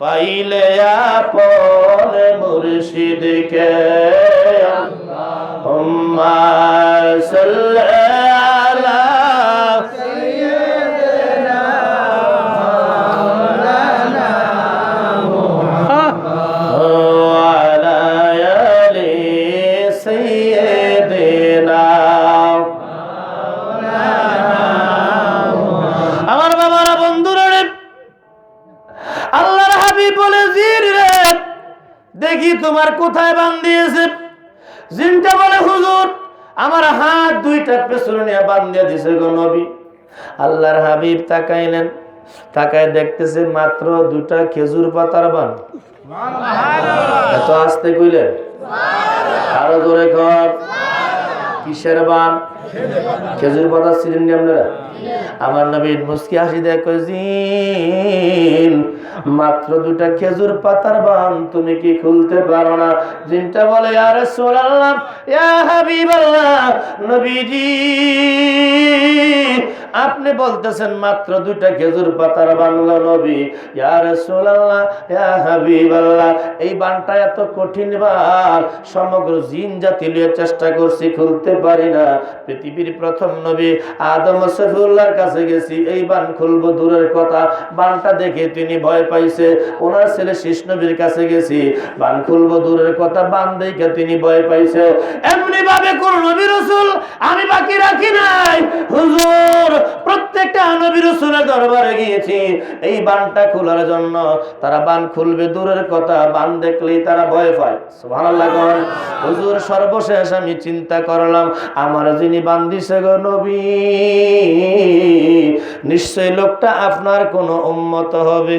পাইলে আপন মুর্শিদকে হুম্মা সাল্লি কোথায় বান দিয়েছে? জিনটা বলে হুজুর আমার হাত দুইটা পেছনে নিয়ে বান দিয়ে দিছে গো নবী। আল্লাহর হাবিব তাকাইলেন তাকায় দেখতেছে মাত্র দুটা খেজুর পাতার বান। এত আসতে কইলেন? আরও জোরে কর কিসের বান? খেজুর পাতা ছিলেন আপনারা? আমার নবীন মুসকি হাসি দেখো জিন, মাত্র দুটা খেজুর পাতার বান তুমি কি খুলতে পারো না? জিনটা বলে আরে সোনাল্লাহ ইয়া হাবিবাল্লাহ, নবীজি আপনি বলতেছেন মাত্র দুইটা খেজুর পাতার বাংলা নবী। ইয়া রাসূলুল্লাহ, ইয়া হাবিবাল্লাহ, এই বানটা এত কঠিন বান, সমগ্র জিন জাতি লিয়ে চেষ্টা করছি, খুলতে পারি না। পৃথিবীর প্রথম নবী আদম সফিউল্লাহর কাছে গেছি, এই বান খুলবো দূরের কথা। বানটা দেখে তিনি ভয় পাইছে। ওনার ছেলে শীষ নবীর কাছে গেছি, বান খুলবো দূরের কথা, বান দেখে তিনি ভয় পাইছে। এমনি ভাবে কোন নবী রসুল আমি বাকি রাখি নাই। হুজুর প্রত্যেকটা নবী রসুলের দরবারে গিয়েছি। এই বানটা খোলার জন্য তারা বান খুলবে দূরের কথা বান দেখলেই তারা ভয় পায়। সুবহানাল্লাহ কোন। হুজুর সর্বশেষ আমি চিন্তা করলাম আমার যিনি বান দিছে গো নবী নিশ্চয় লোকটা আপনার কোন উম্মত হবে।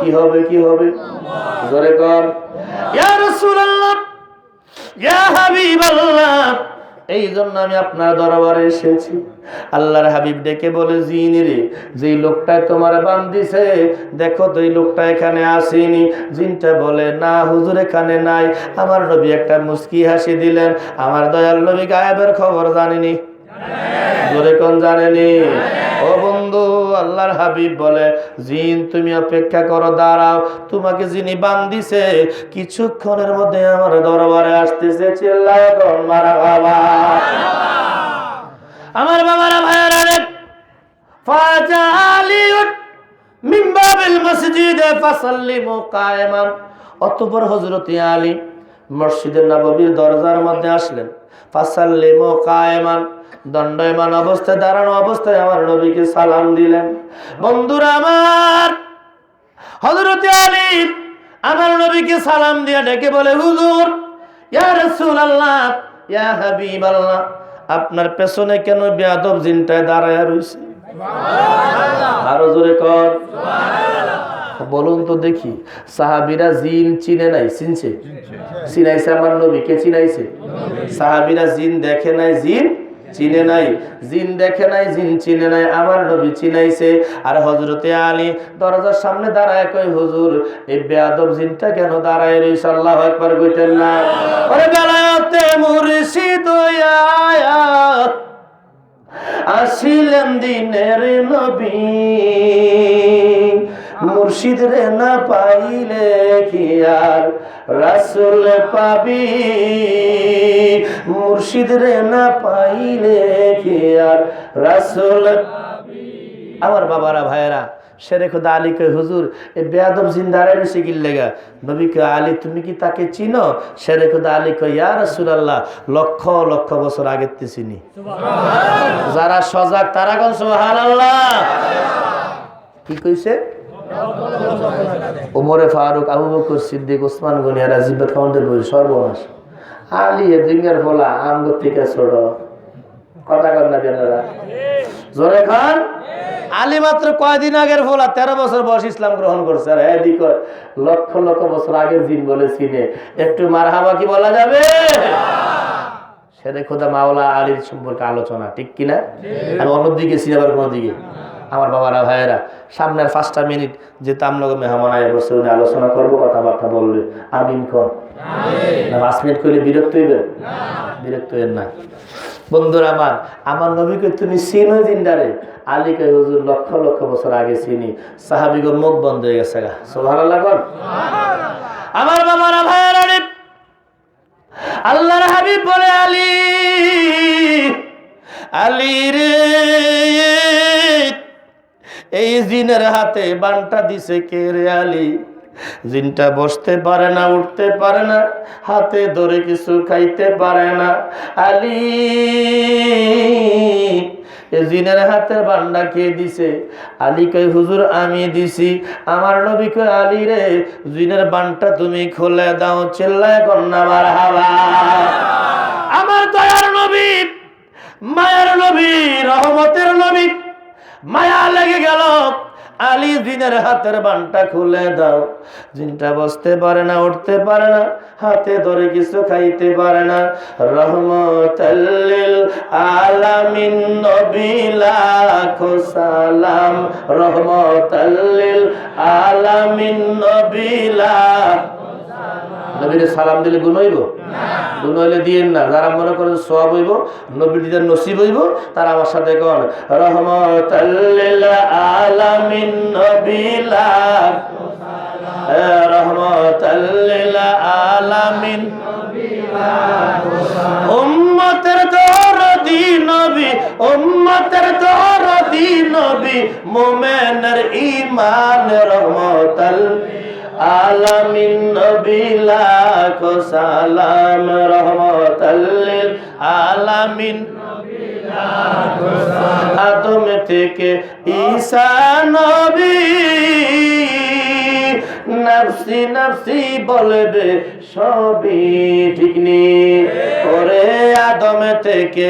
কি হবে কি হবে? জোরে কর। ইয়া রাসূলুল্লাহ ইয়া হাবিবাল্লাহ এই জন্য আমি আপনার দরবারে এসেছি। আল্লাহর হাবিব ডেকে বলে, জিনি রে, যেই লোকটায় তোমার বান দিছে, দেখো তো এই লোকটা এখানে আসেনি। জিনটা বলে, না, হুজুর এখানে নাই। আমার নবী একটা মুস্কি হাসি দিলেন। আমার দয়াল নবী গায়েবের খবর জানেনি। ও বন্ধু, আল্লাহর হাবিব বলে, জিন, তুমি অপেক্ষা করো, দাঁড়াও। তোমাকে যিনি বান্দিছে কিছুক্ষণের মধ্যে আমার দরবারে আসতেছে, চিল্লায় আমার বাবারা, ভাইয়ারা রে আলী মসজিদের নববীর দরজার মধ্যে আসলেন। ফাসাল্লিমু কায়মান। দণ্ডয়মান অবস্থায় দাঁড়ানো অবস্থায় আমার নবীকে সালাম দিলেন। বন্ধুরা আমার হযরত আলী আমার নবীকে সালাম দিয়ে ডেকে বলে হুজুর ইয়া রাসূলুল্লাহ ইয়া হাবিবাল্লাহ আপনার পেছনে কেন বেয়াদব জিনটায় দাঁড়ায় রইছে? আরও জোরে কর। বলুন তো দেখি সাহাবিরা জিন চিনে নাই চিনছে? চিনাইছে আমার নবী কে চিনাইছে? সাহাবিরা জিন দেখে নাই জিন চিনে নাই, জিন দেখে নাই, জিন চিনে নাই, আমার নবী চিনাইছে। আর হজরতে আলী দরজার সামনে দাঁড়ায় কই হুজুর, এই বেয়াদব জিনটা কেন দাঁড়ায় রইছে আল্লাহ একবার কইতেন না। ওরে বেলায়তে মুর্শিদ আসিলেন দিনের নবী। মুর্শিদ রে না পাইলে কি আর? রাসুল পাবি। মুর্শিদ রে না পাইলে কি আর? রাসুল আমার বাবারা ভাইয়েরা শেরে খোদা আলী কে হুজুর এ বেয়াদব জিন্দারে রয়েছে গিল্লেগা নবী কে আলী তুমি কি তাকে চিনো? শেরে খোদা আলী কে ইয়া রাসূলুল্লাহ লক্ষ লক্ষ বছর আগের তে চিনি। যারা সজাগ তারা কোন সুবহানাল্লাহ? কি কইছে? ওমরে ফারুক আবু বকর সিদ্দিক ওসমান গনি আর রাজীব খাউন্ডের বই সর্বনাশ। আলী এ দুনিয়ার ফলা আমগো থেকে ছোট। কথা কর না বেনারা জোরে খান। আলী মাত্র কয়দিন আগের ফোলা তেরো বছর বয়স ইসলাম গ্রহণ করছে। আর এদিক লক্ষ লক্ষ বছর আগের দিন বলে চিনে। একটু মারহাবা কি বলা যাবে? সেরে খোদা মাওলা আলীর সম্পর্কে আলোচনা ঠিক কিনা? আমি অন্যদিকে সিনেমার কোনো দিকে? আমার বাবারা, ভাইয়েরা, সামনের পাঁচটা মিনিট যে তামলগ মেহমান আয় বসে, উনি আলোচনা করব, কথাবার্তা বলবে। আমিন কর না, পাঁচ মিনিট করলে বিরক্ত হইবে বিরক্ত হইবেন না। বন্ধুরা আমার আমার নবীকে তুমি চিনো জিন্দারে আলীকে হুজুর, লক্ষ লক্ষ বছর আগে চিনি। সাহাবিগো মুখ বন্ধ হয়ে গেছে গা। সুবহানাল্লাহ কর আমার বাবারা, ভাইয়েরা আল্লাহর হাবিব বলে, আলী আলী রে। এই জিনের হাতে বানটা দিছে কে রে আলী? জিনটা বসতে পারে না, উঠতে পারে না, হাতে ধরে কিছু খাইতে পারে না। আলী জিনের হাতের বান্ডা কে দিছে? আলী কই হুজুর, আমি দিছি। আমার নবী কই আলী রে, জিনের বানটা তুমি খুলে দাও, চিল্লায় কন্যা মার হাওয়া আমার দয়ার নবী, মায়ের নবী, রহমতের নবী মায়া লেগে গেল। আলী জিনের হাতের বানটা খুলে দাও। জিনটা বসতে পারে না, উঠতে পারে না, হাতে ধরে কিছু খাইতে পারে না। রহমতাল্লিল আলামিন নবী সালাম। রহমতাল্লিল আলামিন নবী নবীর সালাম দিলে গুণ হইব? গুণ হইলে দিয়েন না। যারা মনে করেন সব হইব নবীর দিদের নসিব হইব তারা আমার সাথে কন? রহমত আলামিন নবিলা রহমত আলামিন উম্মতের দরদি নবী উম্মতের দরদি নবী মোমেনের ঈমান রহমতাল আলামিন নবী লাখো সালাম রহমতাল্লিল আলামিন আদম থেকে ঈসা নবী নাফসি নাফসি বলবে সবই ঠিক নি। ওরে আদম থেকে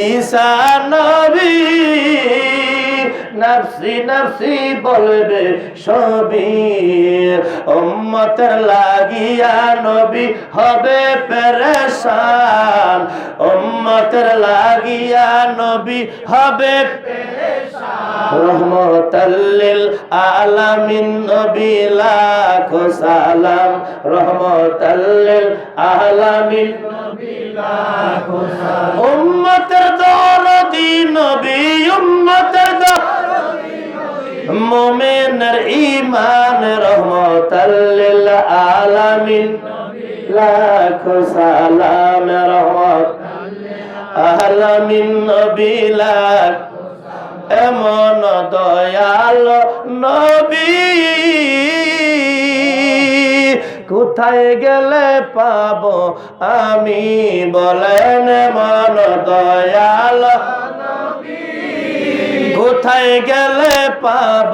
ঈসা নবী নাফসি নাফসি বলবে লাগিয়া নবী হবে পেরেশান। উম্মতের লাগিয়া নবী হবে রহমতাল্লিল আলামিন নবী লাখো সালাম, রহমতাল্লিল আলামিন। উম্মতের দরদি নবী, উম্মতের মোমেনের ইমান রহমতাল্লিল আলামিন। লাখো সালাম, রহমত আলামিন নবী, লাখ এমন দয়াল নবী। কোথায় গেলে পাব? আমি বলেন মন দয়াল। কোথায় গেলে পাব?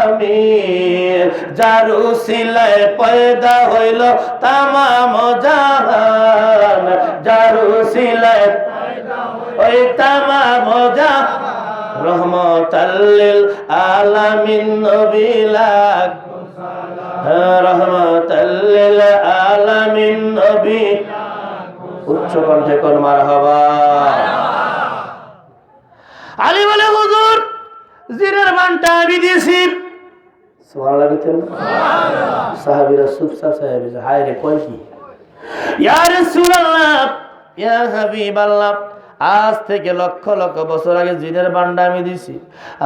আমি জারু সিলাই পয়দা হইল তামাম জাহান। জারু সিলাই ওই তামাম জাহান। রহমতাল্লিল আলামিন নবিলাক রহমতাল্লিল আলামিন নবী। উচ্চ কণ্ঠে কোন মার হবা আলী বলে হুজুর জিরের মানটা আমি দিয়েছি। সুবহানাল্লাহ কইতেন সাহাবীরা সুবসা সাহাবী হায় রে কই কি? ইয়া রাসূলুল্লাহ ইয়া হাবিবাল্লাহ আজ থেকে লক্ষ লক্ষ বছর আগে জিনের বান্ডা আমি দিছি।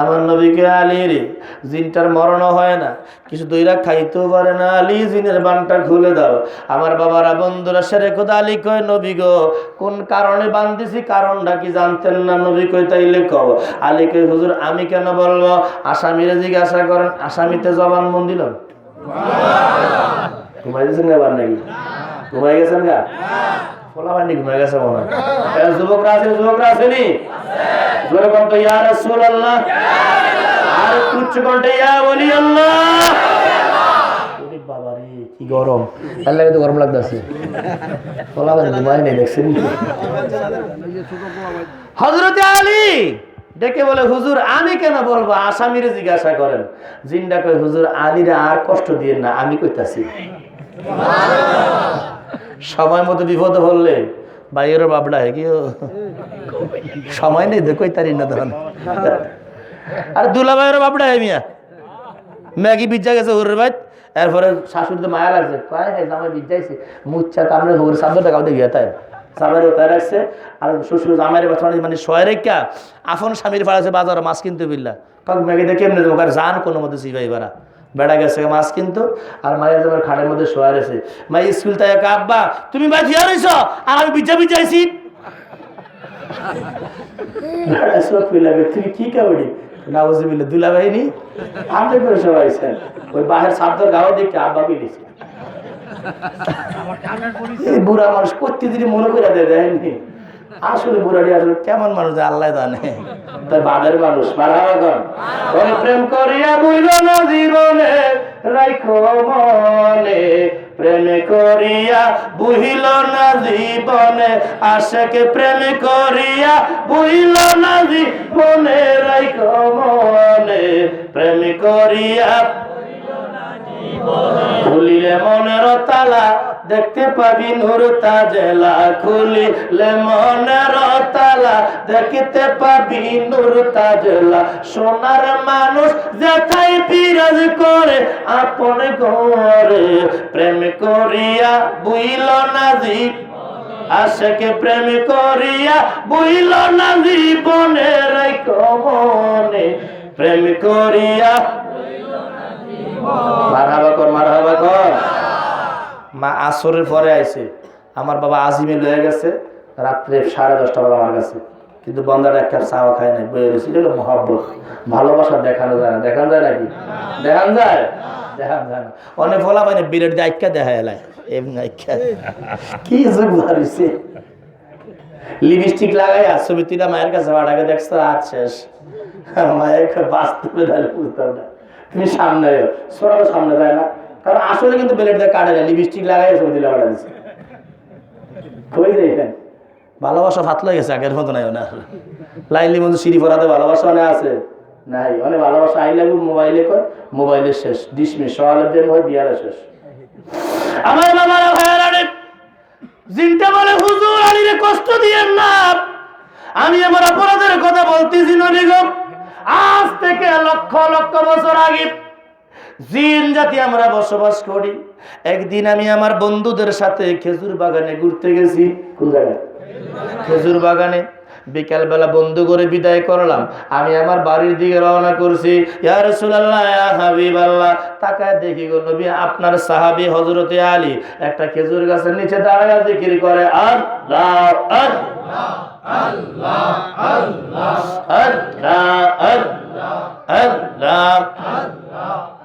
আমার নবীকে আলী রে জিনটার মরণ হয় না। কিছু দইরা খাইতেও পারে না। আলী জিনের বানটা খুলে দাও। আমার বাবারা বন্ধুরা সেরে খোদা আলী কয় নবী গো কোন কারণে বান্ধিছি? কারণটা কি জানতেন না? নবী কই তাইলে কও আলী কই হুজুর আমি কেন বলব? আসামিরে জিজ্ঞাসা করেন আসামিতে জবান মন দিলাম ঘুমাই গেছেন নাকি ঘুমাই গেছেন গা? গেছে মনে হয়। যুবকরা আছে যুবকরা কণ্ঠ ইয়া রাসূলুল্লাহ। আর উচ্চ কণ্ঠে ইয়া বলি আল্লাহ কি গরম। আল্লাহ তো গরম লাগতেছে। পোলাবান্ডি ঘুমাই নেই দেখছেন হযরতে আলী ডেকে বলে হুজুর আমি কেন বলব? আসামিরে জিজ্ঞাসা করেন। জিন্দা কই হুজুর আলীরে আর কষ্ট দিয়ে না আমি কইতাছি। সময় মতো বিপদ পড়লে বাইরের বাবলা হে কি সময় নেই দেখোই তারি না তখন? আর দুলা ভাইয়ের বাবলা হে মিয়া। ম্যাগি বিজ্জা গেছে হুরের বাইত এরপরে শাশুড়ি তো মায়া লাগছে। কয় হ্যাঁ জামাই বিজ্জাইছে মুচ্ছা কামড়ে হুর সামনে টাকা দিয়ে গিয়ে তাই। জামাইরে ওতায় রাখছে, আর শ্বশুর জামাইরে বাচ্চা মানে শয়ে রেখা আফন স্বামীর ফাড়াছে বাজারে মাছ কিনতে বিল্লা। কাক মেঘে দেখে এমনি কার জান কোনো মধ্যে সিবাই বাড়া বেড়া গেছে, মাছ কিন্তু আর মায়ের যাবার খাটের মধ্যে শোয়া রয়েছে। মাই স্কুল তাই আব্বা, তুমি রয়েছ? আর আমি বিচা বিচাইছি তুমি কি কাবড়ি? দুলা বাহিনী করে সবাই। ওই বাহের সাবধান গাও দেখে আব্বা বিলিছে বুড়া মানুষ প্রত্যেকদিনই মনে করে দেয়, দেখেননি? আসলে বুড়াটি আসলে কেমন মানুষ আল্লাহ জানে? তাই বাদের মানুষ মারাগন প্রেম করিয়া বুঝল না জীবনে, রাইখো মনে। প্রেম করিয়া বুঝিল না জীবনে, আশেকে প্রেম করিয়া বুঝিল না জীবনে, রাইখো মনে। প্রেম করিয়া খুলিলে মনের তালা দেখতে পাবি নূর তাজেলা খুলিলে মনের তালা। দেখতে পাবি নূর তাজেলা। সোনার মানুষ যেথায় বিরাজ করে, আপন ঘরে প্রেম করিয়া বুইল না আশাকে প্রেম করিয়া বুইল না জীবনের মনে প্রেম করিয়া মারহাবা কর মারহাবা কর। মা আসরের পরে আইছে। আমার বাবা আজিমে লয়ে গেছে, রাত্রে সাড়ে দশটা বাবা আমার কাছে। কিন্তু বন্দাটা এক কাপ চাওয়া খায় নাই বয়ে রয়েছে এটা মহাব্বত। ভালোবাসা দেখানো যায় না। দেখানো যায় নাকি? দেখান যায়? দেখান যায় না। অনেক ফলা মানে বিরাট দিয়ে আইকা দেখা এলাই এমনি আইকা কি যুগ বাড়িছে লিপস্টিক লাগাই আর ছবি তুই মায়ের কাছে বাড়াকে দেখছ, আজ শেষ। মায়ের বাস্তবে বুঝতাম না। তুমি সামনে। সরাও সামনে যায় না। কারণ আসলে কিন্তু দিয়ে কাটে না লিপস্টিক লাগাই দিলে বাড়া দিচ্ছে কই ভালোবাসা ফাতলা গেছে, আগের মতো নাই না লাইলি মতো সিঁড়ি পড়াতে ভালোবাসা অনেক আছে। নাই, অনেক ভালোবাসা আই লাগু মোবাইলে কর, মোবাইলে শেষ। ডিসমিস সকালের প্রেম হয় বিয়ারে শেষ। আমার বাবার, ভাইয়ারা জিনটা বলে, হুজুর, আলীরে কষ্ট দিয়েন না। আমি আমার অপরাধের কথা বলতেছি নবী গো। আজ থেকে লক্ষ লক্ষ বছর আগে জিন জাতি আমরা বসবাস করি। একদিন আমি আমার বন্ধুদের সাথে খেজুর বাগানে ঘুরতে গেছি। কোন জায়গায়? খেজুর বাগানে। বিকাল বেলা বন্ধু করে বিদায় করলাম। আমি আমার বাড়ির দিকে রওনা করছি। ইয়া তাকায় দেখি আপনার সাহাবী হযরতে আলী একটা খেজুর গাছের নিচে দাঁড়ায় জিকির করে আল্লাহ আল্লাহ আল্লাহ আল্লাহ আল্লাহ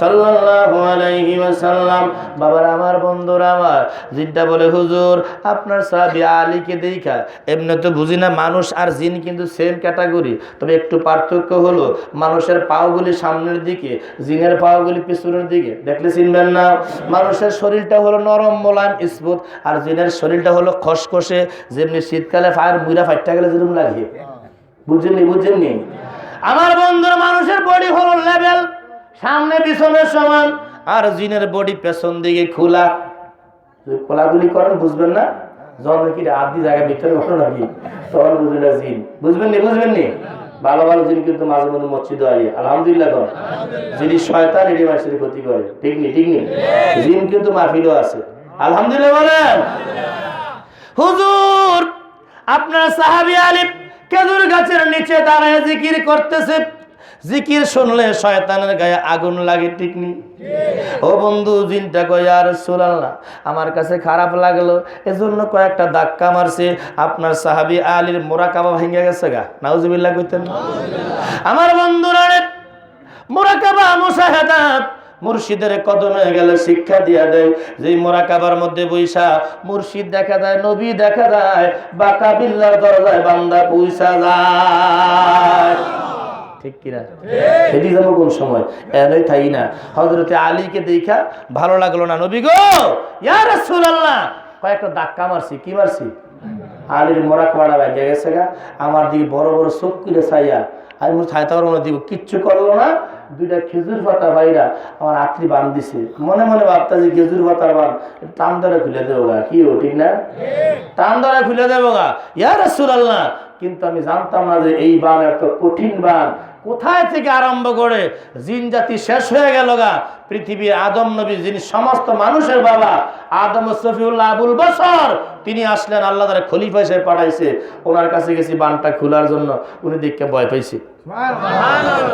সাল্লাল্লাহু আলাইহি ওয়াসাল্লাম। বাবার, আমার বন্ধুরা, আমার বলে, হুজুর, আপনার সাহাবী আলীকে দেখা। এমনি তো বুঝি না, মানুষ আর জিন কিন্তু সেম ক্যাটাগরি তবে একটু পার্থক্য হলো, মানুষের পাওগুলি সামনের দিকে, জিনের পাওগুলি পিছনের দিকে। দেখলে চিনবেন না? মানুষের শরীরটা হলো নরম, মোলায়েম, স্মুথ, আর জিনের শরীরটা হলো খসখসে। যেমনি শীতকালে ফায়ার, মুইরা ফাইটটা গেলে যেরকম লাগে। বুঝেননি বুঝেননি? আমার বন্ধুর মানুষের বডি হলো লেভেল সামনে, পিছনের সমান। আর জিনের বডি পেছন দিকে খোলা। খোলাগুলি করেন, বুঝবেন না? যখন কি আদি জায়গা ভিতরে করো নাকি? তখন বুঝবেন না জিন। বুঝবেন নি বুঝবেন নি ভালো ভালো জিন কিন্তু মাঝে মধ্যে মসজিদ হয় আলহামদুলিল্লাহ কর যিনি শয়তান, এটি মানুষের ক্ষতি করে। ঠিক নি? ঠিক নি? জিন কিন্তু মাহফিলও আছে। আলহামদুলিল্লাহ বলেন। হুজুর, আপনার সাহাবি আলিফ খেজুর গাছের নিচে দাঁড়ায় জিকির করতেছে। জিকির শুনলে শয়তানের গায়ে আগুন লাগে, ঠিক নি? ও বন্ধু, জিনটা কয় আর সুলাল্লাহ আমার কাছে খারাপ লাগল। এজন্য কয়েকটা ধাক্কা মারছে। আপনার সাহাবি আলীর মোরা কাবা ভেঙে গেছে গা। নাউজুবিল্লাহ কইতেন? আমার বন্ধুরা মোরাকাবা মুসাহাদাত মুর্শিদের কদমে গেলে শিক্ষা দিয়া দেয়। যে মোরাকাবার মধ্যে বৈশা মুর্শিদ দেখা যায়, নবী দেখা যায়, বাকা বিল্লার দরজায় বান্দা পয়সা যায়। ঠিক কিনা? এটি যাব কোন সময়? এনই থাই না। হজরতে আলীকে দেখা ভালো লাগল না। নবী গো! ইয়া রাসূলুল্লাহ! কয়েকটা ধাক্কা মারছি কি মারছি? আলীর মোরা কড়া ভেঙে গেছে গা। আমার দিকে বড় বড় চোখ করে চাইয়া আমি মোট ছাইতে পারব না দিব কিচ্ছু করল না। দুইটা খেজুর পাতা ভাইরা আমার আত্রি বান দিছে। মনে মনে ভাবতাছি খেজুর পাতার বান টান ধরে খুলে দেবো গা। কি ও ঠিক না? টান ধরে খুলে দেবো গা। ইয়া রাসূলুল্লাহ! কিন্তু আমি জানতাম না যে এই বান এত কঠিন বান। কোথায় থেকে আরম্ভ করে জিন জাতি শেষ হয়ে গেল গা? পৃথিবীর আদম নবী যিনি সমস্ত মানুষের বাবা, আদম সফিউল্লাহ আবুল বসর তিনি আসলেন আল্লাহ তারা খলিফা হিসেবে পাঠাইছে। ওনার কাছে গেছি বানটা খোলার জন্য। উনি দেখতে ভয় পাইছে।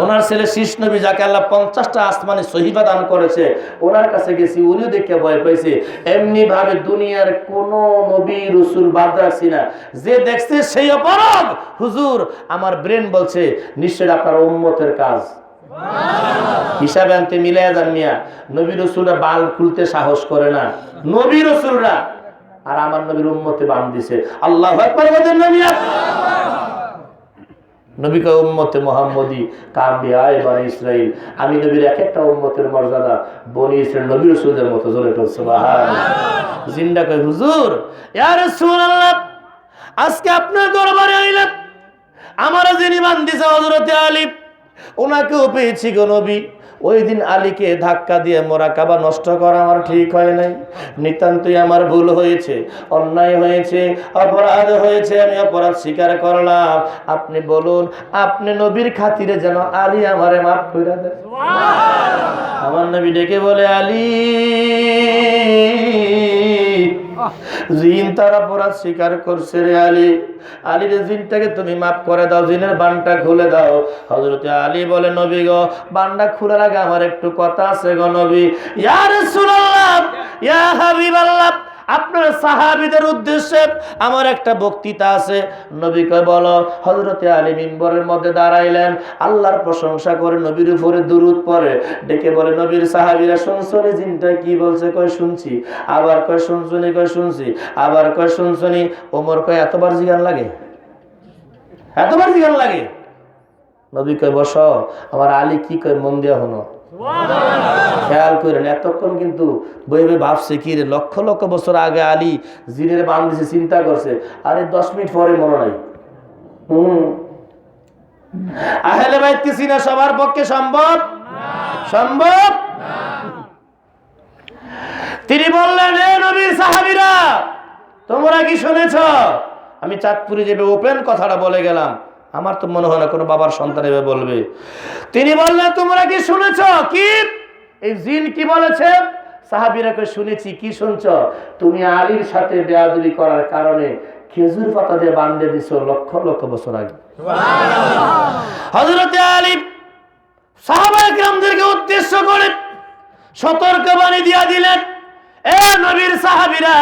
ওনার ছেলে শীষ নবী যাকে আল্লাহ পঞ্চাশটা আসমানে সহিবা দান করেছে ওনার কাছে গেছি উনিও দেখে ভয় পাইছে। এমনি ভাবে দুনিয়ার কোন নবী রসুল বাদ রাখছি না। যে দেখছে সেই অপরাধ। হুজুর আমার ব্রেন বলছে নিশ্চয় আপনার উম্মতের কাজ। হিসাবে আনতে মিলাই যান মিয়া। নবী রসুলরা বাল খুলতে সাহস করে না। নবী রসুলরা আর আমার নবীর উন্মতে বান দিছে। আল্লাহ একবার বলেন না মিয়া নবীকে উম্মতে মোহাম্মদী কাম্বিয়া এবার ইসরাইল। আমি নবীর এক একটা উম্মতের মর্যাদা বনি ইসরাইল নবী রসুলদের মতো, জোরে করছে জিন্দা কই হুজুর, ইয়া রাসূলুল্লাহ, আজকে আপনার দরবারে আইলাম। আমার যিনি বান্দিছে হযরতে আলী ওনাকেও পেয়েছি গো নবী। ওই দিন আলীকে ধাক্কা দিয়ে মোরা কাবা নষ্ট করা আমার ঠিক হয় নাই। নিতান্তই আমার ভুল হয়েছে অন্যায় হয়েছে অপরাধ হয়েছে আমি অপরাধ স্বীকার করলাম। আপনি বলুন আপনি নবীর খাতিরে যেন আলী আমারে মাফ করে দেয় আমার নবী ডেকে বলে আলী জিন তারা অপরাধ স্বীকার করছে রে আলী। আলীর জিনটাকে তুমি মাফ করে দাও, জিনের বানটা খুলে দাও। হজরতে আলী বলে, নবী গো, বানটা খোলার আগে আমার একটু কথা আছে গো নবী। ইয়া রাসূলুল্লাহ, ইয়া হাবিবাল্লাহ আপনার সাহাবিদের উদ্দেশ্যে আমার একটা বক্তৃতা আছে। নবীকে বলো হজরতে আলী মিম্বরের মধ্যে দাঁড়াইলেন। আল্লাহর প্রশংসা করে নবীর উপরে দুরুদ পরে ডেকে বলে, নবীর সাহাবিরা শুনছনি জিনটা? কি বলছে? কয়, শুনছি। আবার কয় শুনছনি কয়, শুনছি। আবার কয় শুনছনি ওমর কয়, এতবার জিগান লাগে? এতবার জিগান লাগে? নবী কয়, বস। আমার আলী কি কয়, মন দেওয়া হনো খেয়াল করেন, এতক্ষণ কিন্তু বইবে ভাবছে কি রে, লক্ষ লক্ষ বছর আগে আলী জিনের বান দিছে চিন্তা করছে, আরে দশ মিনিট পরে মনে নাই। হম। আহলে বাইত কি চিনা সবার পক্ষে সম্ভব? সম্ভব? তিনি বললেন, এ নবীর সাহাবীরা, তোমরা কি শুনেছ? আমি চাঁদপুরে যাবে ওপেন কথাটা বলে গেলাম আমার তো মনে হয় না কোনো বাবার সন্তান এভাবে বলবে। তিনি বললেন তোমরা কি শুনেছ? কি? এই জিন কি বলেছে? সাহাবিরাকে শুনেছি কি শুনছ? তুমি আলীর সাথে বেয়াদবি করার কারণে খেজুর পাতা দিয়ে বান্ধে দিছ লক্ষ লক্ষ বছর আগে। হজরতে আলী সাহাবাহামদেরকে উদ্দেশ্য করে সতর্ক বাণী দিয়া দিলেন এ নবীর সাহাবিরা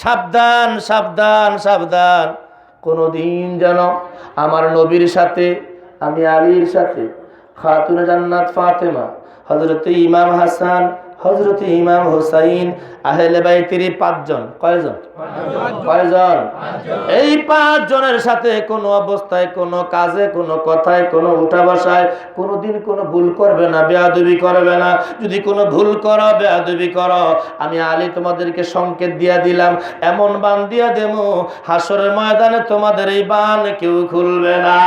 সাবধান সাবধান সাবধান। কোনোদিন যেন আমার নবীর সাথে আমি আলীর সাথে খাতুন জান্নাত ফাতেমা হজরতে ইমাম হাসান হজরতে ইমাম হোসাইন আহলে বাইতের পাঁচজন কয়জন? কয়জন? এই পাঁচ জনের সাথে কোনো অবস্থায় কোনো কাজে কোনো কথায় কোনো উঠা বসায় কোনোদিন কোনো ভুল করবে না বেয়াদবি করবে না। যদি কোনো ভুল করো বেয়াদবি করো। আমি আলী তোমাদেরকে সংকেত দিয়া দিলাম এমন বান দিয়া দেবো হাসরের ময়দানে তোমাদের এই বান কেউ খুলবে না।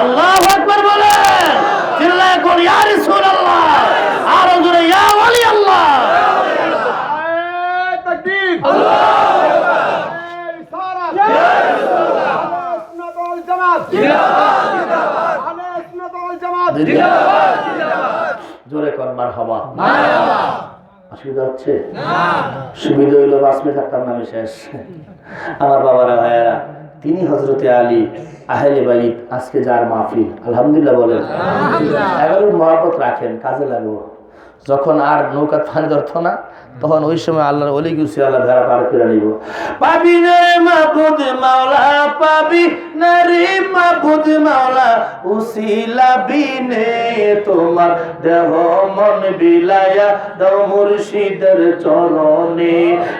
আল্লাহ একবার বলেন চিল্লায় কোন ইয়া রাসূলুল্লাহ! জোরে ইয়া ওয়ালি আল্লাহ অসুবিধা হচ্ছে? শেষ। আমার বাবারা ভাইয়ারা তিনি হজরতে আলী আহেলে বাইত আজকে যার মাহফিল। আলহামদুলিল্লাহ বলেন। এগারোর মহাপত রাখেন কাজে লাগবো। যখন আর নৌকা পানি ধরতো না, তখন ওই সময় আল্লাহর অলি গুছি আল্লাহ ভেড়া পার করে নিব। পাবি না রে মাহবুদ মাওলা পাবি না রে মাহবুদ মাওলা, উসিলা বিনে তোমার দেহ মন বিলায়া দাও মুর্শিদের চরণে।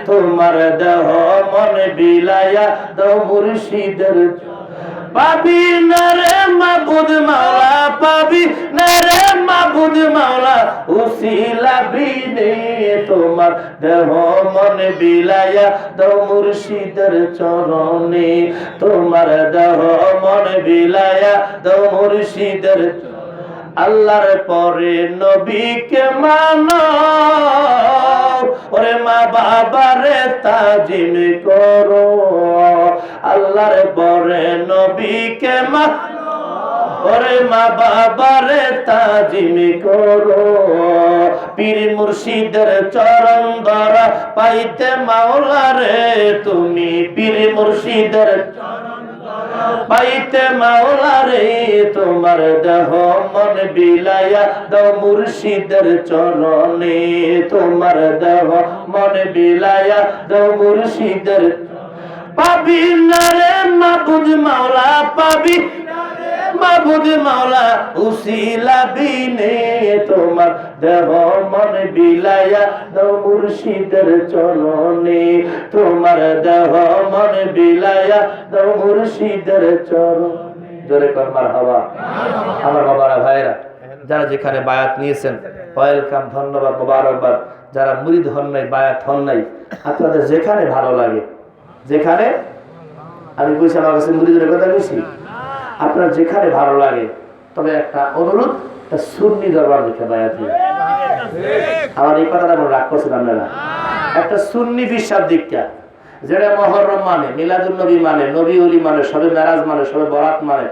তোমার দেহ মন বিলায়া দাও মুর্শিদের পাবি না রে মাহবুদ মাওলা, পাবি না রে মাহবুদ মাওলা, উসিলা বিনে তোমার দেহ মন বিলায়া দাও মুর্শিদের চরণে। তোমার দেহ মন বিলায়া দাও মুর্শিদের আল্লাহর পরে নবীকে মানো, ওরে মা বাবারে তাজিম করো। নবীকে মা? ওরে মা বাবারে তাজিম করো। পীর মুর্শিদের চরণ দ্বারা পাইতে মাওলারে তুমি। পীর মুর্শিদের পাইতে মাওলারে তোমার দেহ মন বিলায়া দাও মুর্শিদের চরণে। তোমার দেহ মন বিলায়া দাও মুর্শিদের পাবি না রে মাবুদ মাওলা, পাবি মাবুদ মাওলা, উসিলা বিনে তোমার দেহ মন বিলায়া দাও মুর্শিদের চরণে। তোমার দেহ মন বিলায়া দাও মুর্শিদের চরণ। জোরে কর মারহাবা। আমার বাবারা ভাইরা যারা যেখানে বায়াত নিয়েছেন, ওয়েলকাম, ধন্যবাদ, মোবারকবাদ। যারা মুরিদ হন নাই, বায়াত হন নাই, আপনাদের যেখানে ভালো লাগে যেখানে আমি বলছি আমার কাছে মুরিদের কথা বলছি আপনার যেখানে ভালো লাগে, তবে একটা অনুরোধ, একটা সুন্নি দরবার লিখে আমার এই কথাটা আমার রাগ করছেন আপনারা? একটা সুন্নি বিশ্বাস দীক্ষা। যেটা মহরম মানে মিলাদুল নবী মানে নবী উলি মানে সবে মেরাজ মানে সবে বরাত মানে।